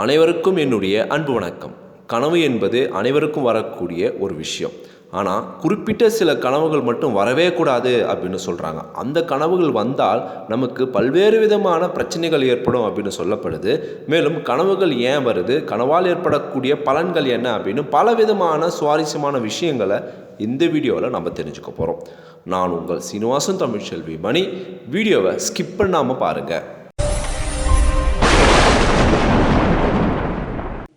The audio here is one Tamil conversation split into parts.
அனைவருக்கும் என்னுடைய அன்பு வணக்கம். கனவு என்பது அனைவருக்கும் வரக்கூடிய ஒரு விஷயம். ஆனால் குறிப்பிட்ட சில கனவுகள் மட்டும் வரவே கூடாது அப்படின்னு சொல்கிறாங்க அந்த கனவுகள் வந்தால் நமக்கு பல்வேறு விதமான பிரச்சனைகள் ஏற்படும் அப்படின்னு சொல்லப்படுது. மேலும் கனவுகள் ஏன் வருது? கனவால் ஏற்படக்கூடிய பலன்கள் என்ன அப்படின்னு பல விதமான சுவாரஸ்யமான விஷயங்களை இந்த வீடியோவில் நம்ம தெரிஞ்சுக்க போகிறோம் நான் உங்கள் சீனிவாசன் தமிழ்ச்செல்வி மணி. வீடியோவை ஸ்கிப் பண்ணாமல் பாருங்கள்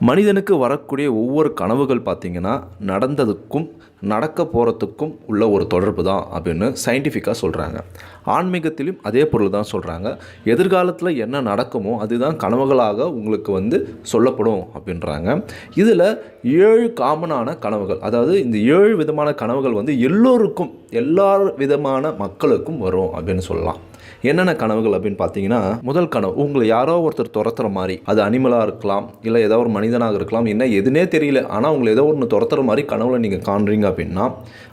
மனிதனுக்கு வரக்கூடிய ஒவ்வொரு கனவுகள் பார்த்திங்கன்னா நடந்ததுக்கும் நடக்க போகிறதுக்கும் உள்ள ஒரு தொடர்பு தான் அப்படின்னு சயின்டிஃபிக்காக சொல்கிறாங்க ஆன்மீகத்திலும் அதே பொருள் தான் சொல்கிறாங்க எதிர்காலத்தில் என்ன நடக்குமோ அதுதான் கனவுகளாக உங்களுக்கு வந்து சொல்லப்படும் அப்படின்றாங்க. இதில் ஏழு காமனான கனவுகள் அதாவது இந்த ஏழு விதமான கனவுகள் வந்து எல்லோருக்கும் எல்லா விதமான மக்களுக்கும் வரும் அப்படின்னு சொல்லலாம். என்னென்ன கனவுகள் அப்படின்னு பார்த்தீங்கன்னா முதல் கனவு உங்களை யாரோ ஒருத்தர் துரத்துற மாதிரி அது அனிமலாக இருக்கலாம் இல்லை ஏதோ ஒரு மனிதனாக இருக்கலாம் என்ன எதுனே தெரியல ஆனால் உங்களை ஏதோ ஒன்று துரத்துற மாதிரி கனவுல நீங்கள் காண்றீங்க அப்படின்னா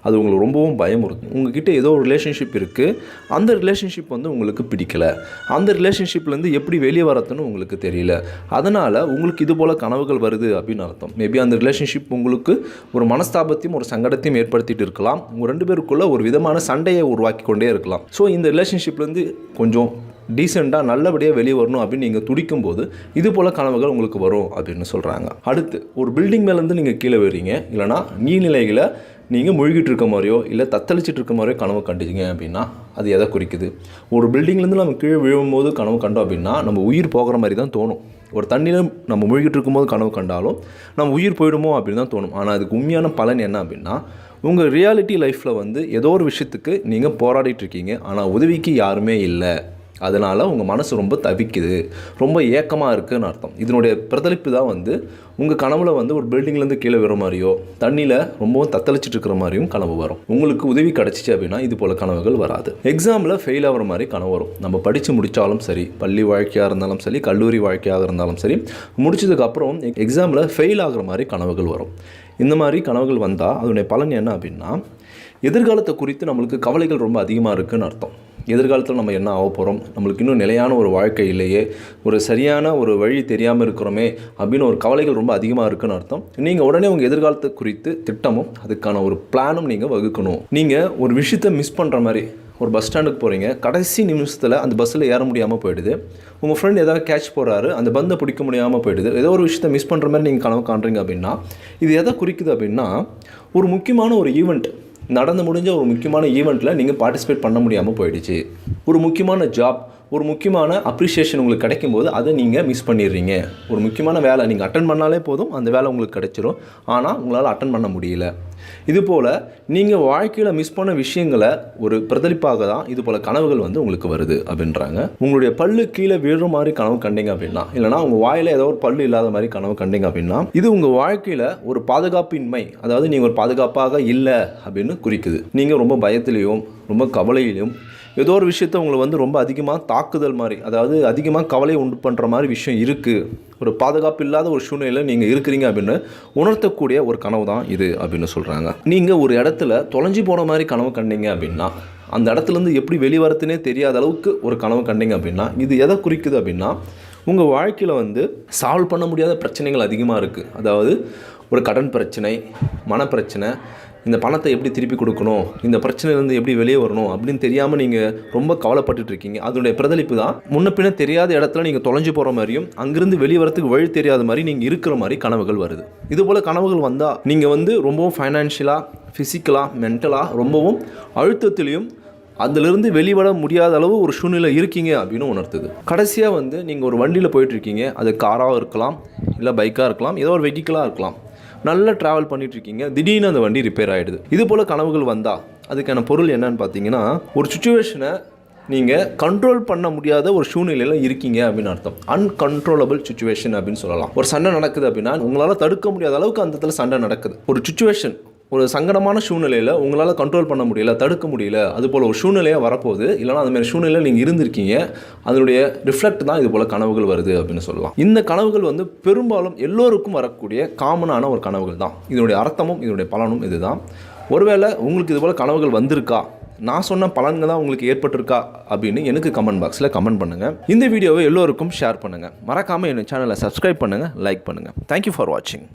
அது உங்களுக்கு ரொம்பவும் பயமுறுத்தும். உங்ககிட்ட ஏதோ ஒரு ரிலேஷன்ஷிப் இருக்குது அந்த ரிலேஷன்ஷிப் வந்து உங்களுக்கு பிடிக்கல. அந்த ரிலேஷன்ஷிப்லேருந்து எப்படி வெளியே வரதுன்னு உங்களுக்கு தெரியல. அதனால் உங்களுக்கு இது போல் கனவுகள் வருது அப்படின்னு அர்த்தம். மேபி அந்த ரிலேஷன்ஷிப் உங்களுக்கு ஒரு மனஸ்தாபத்தையும் ஒரு சங்கடத்தையும் ஏற்படுத்திட்டு இருக்கலாம். உங்கள் ரெண்டு பேருக்குள்ளே ஒரு விதமான சண்டையை உருவாக்கி கொண்டே இருக்கலாம். ஸோ இந்த ரிலேஷன்ஷிப்லேருந்து கொஞ்சம் டீசெண்டாக நல்லபடியாக வெளியே வரணும் அப்படின்னு நீங்கள் துடிக்கும் போது இது போல் கனவுகள் உங்களுக்கு வரும் அப்படின்னு சொல்கிறாங்க அடுத்து ஒரு பில்டிங் மேலேருந்து நீங்கள் கீழே வரீங்க இல்லைனா நீர்நிலைகளை நீங்கள் முழுகிட்டு இருக்க மாதிரியோ இல்லை தத்தளிச்சிட்டு இருக்க மாதிரியோ கனவு கண்டுச்சிங்க அப்படின்னா அது எதை குறிக்குது? ஒரு பில்டிங்லேருந்து நம்ம கீழே விழும்போது கனவு கண்டோம் அப்படின்னா நம்ம உயிர் போகிற மாதிரி தான் தோணும். ஒரு தண்ணியில் நம்ம மூழ்கிட்டு இருக்கும்போது கனவு கண்டாலும் நம்ம உயிர் போயிடுமோ அப்படின்னு தான் தோணும். ஆனால் அதுக்கு உண்மையான பலன் என்ன அப்படின்னா உங்கள் ரியாலிட்டி லைஃப்பில் வந்து ஏதோ ஒரு விஷயத்துக்கு நீங்கள் போராடிட்டு இருக்கீங்க. ஆனால் உதவிக்கு யாருமே இல்லை. அதனால் உங்கள் மனசு ரொம்ப தவிக்குது. ரொம்ப ஏக்கமாக இருக்குதுன்னு அர்த்தம். இதனுடைய பிரதிலிப்பு தான் வந்து உங்கள் கனவுல வந்து ஒரு பில்டிங்லேருந்து கீழே விடுற மாதிரியோ தண்ணியில் ரொம்பவும் தத்தளிச்சிட்டு இருக்கிற மாதிரியும் கனவு வரும். உங்களுக்கு உதவி கிடச்சிச்சு அப்படின்னா இது போல் கனவுகள் வராது. எக்ஸாமில் ஃபெயில் ஆகிற மாதிரி கனவு வரும். நம்ம படித்து முடித்தாலும் சரி பள்ளி வாழ்க்கையாக இருந்தாலும் சரி கல்லூரி வாழ்க்கையாக இருந்தாலும் சரி முடிச்சதுக்கப்புறம் எக்ஸாமில் ஃபெயில் ஆகிற மாதிரி கனவுகள் வரும். இந்த மாதிரி கனவுகள் வந்தால் அதனுடைய பலன் என்ன அப்படின்னா எதிர்காலத்தை குறித்து நம்மளுக்கு கவலைகள் ரொம்ப அதிகமாக இருக்குதுன்னு அர்த்தம். எதிர்காலத்தில் நம்ம என்ன ஆக போகிறோம் நம்மளுக்கு இன்னும் நிலையான ஒரு வாழ்க்கை இல்லையே. ஒரு சரியான ஒரு வழி தெரியாமல் இருக்கிறோமே அப்படின்னு ஒரு கவலைகள் ரொம்ப அதிகமாக இருக்குன்னு அர்த்தம். நீங்கள் உடனே உங்கள் எதிர்காலத்தை குறித்து திட்டமும் அதுக்கான ஒரு பிளானும் நீங்கள் வகுக்கணும். நீங்கள் ஒரு விஷயத்தை மிஸ் பண்ணுற மாதிரி ஒரு பஸ் ஸ்டாண்டுக்கு போகிறீங்க கடைசி நிமிஷத்தில் அந்த பஸ்ஸில் ஏற முடியாமல் போயிடுது. உங்கள் ஃப்ரெண்ட் ஏதாவது கேட்ச் போகிறாரு அந்த பந்தை பிடிக்க முடியாமல் போயிடுது. ஏதோ ஒரு விஷயத்தை மிஸ் பண்ணுற மாதிரி நீங்கள் கனவு காண்றீங்க அப்படின்னா இது எதை குறிக்குது அப்படின்னா ஒரு முக்கியமான ஒரு ஈவெண்ட் நடந்து முடிஞ்ச ஒரு முக்கியமான ஈவெண்ட்டில் நீங்கள் பார்ட்டிசிபேட் பண்ண முடியாமல் போயிடுச்சு. ஒரு முக்கியமான ஜாப் ஒரு முக்கியமான அப்ரிஷியேஷன் உங்களுக்கு கிடைக்கும்போது அதை நீங்கள் மிஸ் பண்ணிடுறீங்க. ஒரு முக்கியமான வேலை நீங்கள் அட்டன் பண்ணாலே போதும் அந்த வேலை உங்களுக்கு கிடைச்சிரும். ஆனால் உங்களால் அட்டன் பண்ண முடியல. இதுபோல் நீங்கள் வாழ்க்கையில் மிஸ் பண்ண விஷயங்களை ஒரு பிரதிலிப்பாக தான் இது போல் கனவுகள் வந்து உங்களுக்கு வருது அப்படின்றாங்க. உங்களுடைய பல்லு கீழே விழுற மாதிரி கனவு கண்டீங்க அப்படின்னா இல்லைனா உங்கள் வாயில் ஏதோ ஒரு பல்லு இல்லாத மாதிரி கனவு கண்டீங்க அப்படின்னா இது உங்கள் வாழ்க்கையில் ஒரு பாதுகாப்பின்மை அதாவது நீங்கள் ஒரு பாதுகாப்பாக இல்லை அப்படின்னு குறிக்குது. நீங்கள் ரொம்ப பயத்திலையும் ரொம்ப கவலையிலும் ஏதோ ஒரு விஷயத்த உங்களை வந்து ரொம்ப அதிகமாக தாக்குதல் மாதிரி அதாவது அதிகமாக கவலை உண்டு பண்ணுற மாதிரி விஷயம் இருக்குது ஒரு பாதுகாப்பு இல்லாத ஒரு சூழ்நிலையில் நீங்கள் இருக்கிறீங்க அப்படின்னு உணர்த்தக்கூடிய ஒரு கனவு தான் இது அப்படின்னு சொல்கிறாங்க நீங்கள் ஒரு இடத்துல தொலைஞ்சு போன மாதிரி கனவு கண்டீங்க அப்படின்னா அந்த இடத்துலேருந்து எப்படி வெளிவரத்துனே தெரியாத அளவுக்கு ஒரு கனவு கண்டீங்க அப்படின்னா இது எதை குறிக்குது அப்படின்னா உங்கள் வாழ்க்கையில் வந்து சால்வ் பண்ண முடியாத பிரச்சனைகள் அதிகமாக இருக்குது அதாவது ஒரு கடன் பிரச்சனை மனப்பிரச்சனை இந்த பணத்தை எப்படி திருப்பி கொடுக்கணும்? இந்த பிரச்சனையிலேருந்து எப்படி வெளியே வரணும்? அப்படின்னு தெரியாமல் நீங்கள் ரொம்ப கவலைப்பட்டுட்டு இருக்கீங்க அதனுடைய பிரதிலிப்பு தான். முன்ன பின்ன தெரியாத இடத்துல நீங்கள் தொலைஞ்சு போகிற மாதிரியும் அங்கிருந்து வெளியே வரத்துக்கு வழி தெரியாத மாதிரி நீங்கள் இருக்கிற மாதிரி கனவுகள் வருது. இது போல் கனவுகள் வந்தால் நீங்கள் வந்து ரொம்பவும் ஃபைனான்ஷியலாக ஃபிசிக்கலாக மென்டலாக ரொம்பவும் அழுத்தத்திலையும் அதிலிருந்து வெளிவர முடியாத அளவு ஒரு சூழ்நிலை இருக்கீங்க அப்படின்னு உணர்த்துது. கடைசியாக வந்து நீங்கள் ஒரு வண்டியில் போயிட்டுருக்கீங்க அது காராக இருக்கலாம் இல்லை பைக்காக இருக்கலாம் ஏதோ ஒரு வெஹிக்கிளாக இருக்கலாம். நல்லா ட்ராவல் பண்ணிகிட்ருக்கீங்க திடீர்னு அந்த வண்டி ரிப்பேர் ஆகிடுது இது போல் கனவுகள் வந்தால் அதுக்கான பொருள் என்னன்னு பார்த்தீங்கன்னா ஒரு சுச்சுவேஷனை நீங்கள் கண்ட்ரோல் பண்ண முடியாத ஒரு சூழ்நிலையில் இருக்கீங்க அப்படின்னு அர்த்தம். அன்கண்ட்ரோலபிள் சுச்சுவேஷன் அப்படின்னு சொல்லலாம். ஒரு சண்டை நடக்குது அப்படின்னா உங்களால் தடுக்க முடியாத அளவுக்கு அந்த இடத்துல சண்டை நடக்குது. ஒரு சுச்சுவேஷன் ஒரு சங்கடமான சூழ்நிலையில் உங்களால் கண்ட்ரோல் பண்ண முடியல தடுக்க முடியல அது போல் ஒரு சூழ்நிலையாக வரப்போகுது. இல்லைனா அந்த மாதிரி சூழ்நிலையில் நீங்கள் இருந்திருக்கீங்க. அதனுடைய ரிஃப்ளெக்ட் தான் இது போல் கனவுகள் வருது அப்படின்னு சொல்லலாம். இந்த கனவுகள் வந்து பெரும்பாலும் எல்லோருக்கும் வரக்கூடிய காமனான ஒரு கனவுகள் தான். இதனுடைய அர்த்தமும் இதனுடைய பலனும் இதுதான். ஒருவேளை உங்களுக்கு இது போல் கனவுகள் வந்திருக்கா? நான் சொன்ன பலன்கள் தான் உங்களுக்கு ஏற்பட்டிருக்கா? அப்படின்னு எனக்கு கமெண்ட் பாக்ஸில் கமெண்ட் பண்ணுங்கள் இந்த வீடியோவை எல்லோருக்கும் ஷேர் பண்ணுங்கள் மறக்காமல் என்னோட சேனலை சப்ஸ்கிரைப் பண்ணுங்கள் லைக் பண்ணுங்கள் தேங்க்யூ ஃபார் வாட்சிங்